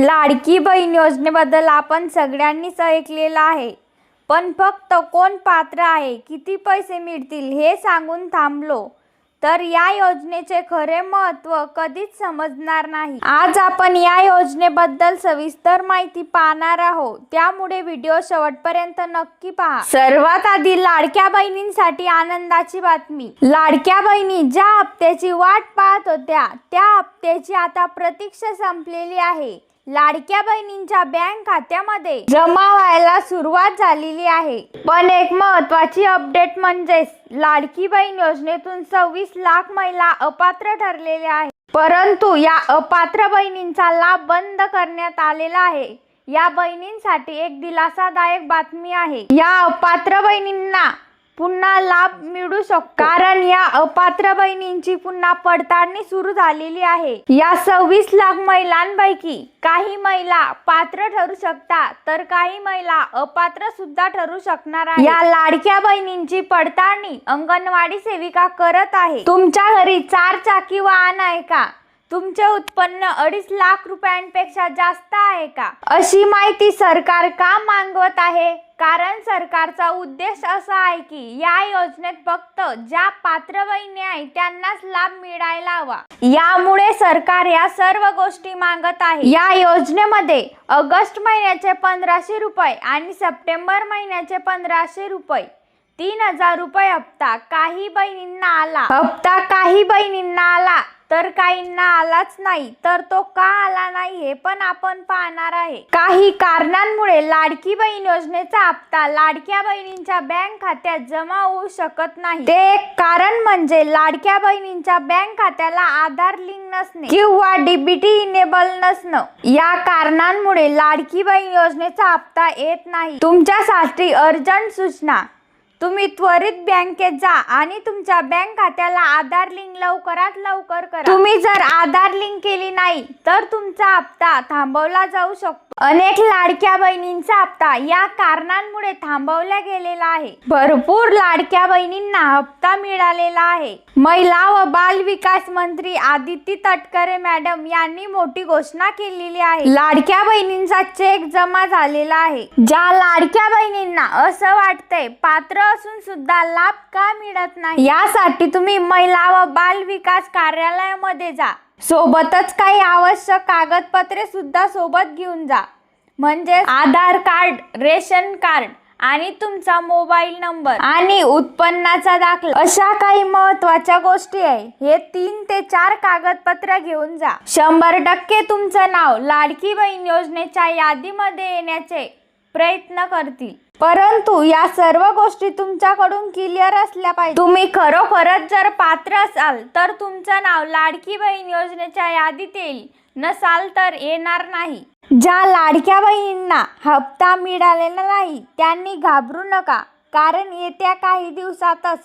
लाडकी बहीण योजनेबद्दल आपण सगळ्यांनीच ऐकलेलं आहे. पण फक्त कोण पात्र आहे? किती पैसे मिळतील हे सांगून थांबलो. तर या योजनेचे खरे महत्त्व कधीच समजणार नाही. आज आपण या योजनेबद्दल सविस्तर माहिती पाहणार आहोत. त्यामुळे व्हिडिओ शेवटपर्यंत नक्की पहा. सर्वात आधी लाडक्या बहिणींसाठी आनंदाची बातमी. लाडक्या बहिणी ज्या हप्त्याची वाट पाहत होत्या त्या हप्त्याची आता प्रतीक्षा संपलेली आहे. लाडक्या बहिणींच्या बँक खात्यामध्ये जमा व्हायला सुरुवात झालेली आहे. पण एक महत्वाची अपडेट म्हणजेच लाडकी बहीण योजनेतून सव्वीस लाख महिला अपात्र ठरलेल्या आहेत. परंतु या अपात्र बहिणींचा लाभ बंद करण्यात आलेला आहे. या बहिणींसाठी एक दिलासादायक बातमी आहे. या अपात्र बहिणींना पुन्हा लाभ मिळू शकतो. कारण या अपात्र बहिणींची पुन्हा पडताळणी सुरू झालेली आहे. या सव्वीस लाख महिलांपैकी काही महिला पात्र ठरू शकतात तर काही महिला अपात्र सुद्धा ठरू शकणार आहे या लाडक्या बहिणींची पडताळणी अंगणवाडी सेविका करत आहे. तुमच्या घरी चार चाकी वाहन आहे का? तुमचे उत्पन्न अडीच लाख रुपयांपेक्षा जास्त आहे का? अशी माहिती सरकार का मागवत आहे? कारण सरकारचा उद्देश असा आहे की या योजनेत फक्त ज्या पात्र बहिणी आहे त्यांनाच लाभ मिळायला हवा. यामुळे सरकार या सर्व गोष्टी मागत आहे. या योजनेमध्ये ऑगस्ट महिन्याचे पंधराशे रुपये आणि सप्टेंबर महिन्याचे पंधराशे रुपये तीन हजार रुपये हप्ता काही बहिणींना आला. हप्ता काही बहिणींना आला. तर काहींना आलाच नाही तर तो का आला नाही हे पण आपण पाहणार आहे. काही कारणांमुळे लाडकी बहीण योजनेचा हप्ता लाडक्या बहिणींच्या बँक खात्यात जमा होऊ शकत नाही. ते एक कारण म्हणजे लाडक्या बहिणींच्या बँक खात्याला आधार लिंक नसणे किंवा डीबीटी इनेबल नसणं. या कारणांमुळे लाडकी बहीण योजनेचा हप्ता येत नाही. तुमच्यासाठी अर्जंट सूचना तुम्ही त्वरित बँकेत जा आणि तुमच्या बँक खात्याला आधार लिंक लवकरात लवकर करा. तुम्ही जर आधार लिंक केली नाही तर तुमचा हप्ता थांबवला जाऊ शकतो. अनेक लाडक्या बहिणींचा हप्ता या कारणांमुळे थांबवला गेलेला आहे. भरपूर लाडक्या बहिणींना हप्ता मिळालेला आहे. महिला व बाल विकास मंत्री आदिती तटकरे मॅडम यांनी मोठी घोषणा केलेली आहे. लाडक्या बहिणींचा चेक जमा झालेला आहे. ज्या लाडक्या बहिणींना असं वाटतंय पात्र असून सुद्धा लाभ का मिळत नाही? यासाठी तुम्ही महिला व बाल विकास कार्यालयामध्ये जा. सोबतच काही आवश्यक कागदपत्रे सुद्धा सोबत घेऊन जा. म्हणजे आधार कार्ड रेशन कार्ड आणि तुमचा मोबाईल नंबर आणि उत्पन्नाचा दाखला. अशा काही महत्त्वाच्या गोष्टी आहे. हे तीन ते चार कागदपत्र घेऊन जा. शंभर टक्के तुमचं नाव लाडकी बहीण योजनेच्या यादीमध्ये येण्याचे प्रयत्न करतील. परंतु या सर्व गोष्टी तुमच्याकडून क्लिअर असल्या पाहिजे. तुम्ही खरोखरच जर पात्र असाल तर तुमचं नाव लाडकी बहीण योजनेच्या यादीत येईल. नसाल तर येणार नाही. ज्या लाडक्या बहिणींना हप्ता मिळालेला नाही त्यांनी घाबरू नका. कारण येत्या काही दिवसातच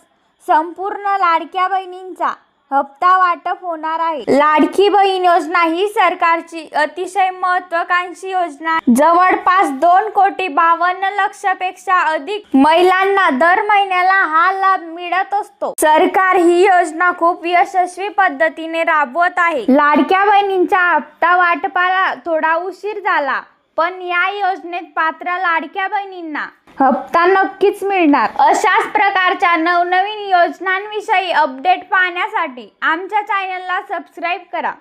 संपूर्ण लाडक्या बहिणींचा हप्ता वाटप होणार आहे. लाडकी बहीण योजना ही सरकारची अतिशय महत्वाकांक्षी योजना जवळपास दोन कोटी बावन्न लक्षपेक्षा अधिक महिलांना दर महिन्याला हा लाभ मिळत असतो. सरकार ही योजना खूप यशस्वी पद्धतीने राबवत आहे. लाडक्या बहिणींच्या हप्ता वाटपाला थोडा उशीर झाला. पण या योजनेत पात्र लाडक्या बहिणींना हप्ता नक्कीच मिळणार. अशाच प्रकारच्या नवनवीन योजनांविषयी अपडेट पाहण्यासाठी आमच्या चॅनलला सबस्क्राईब करा.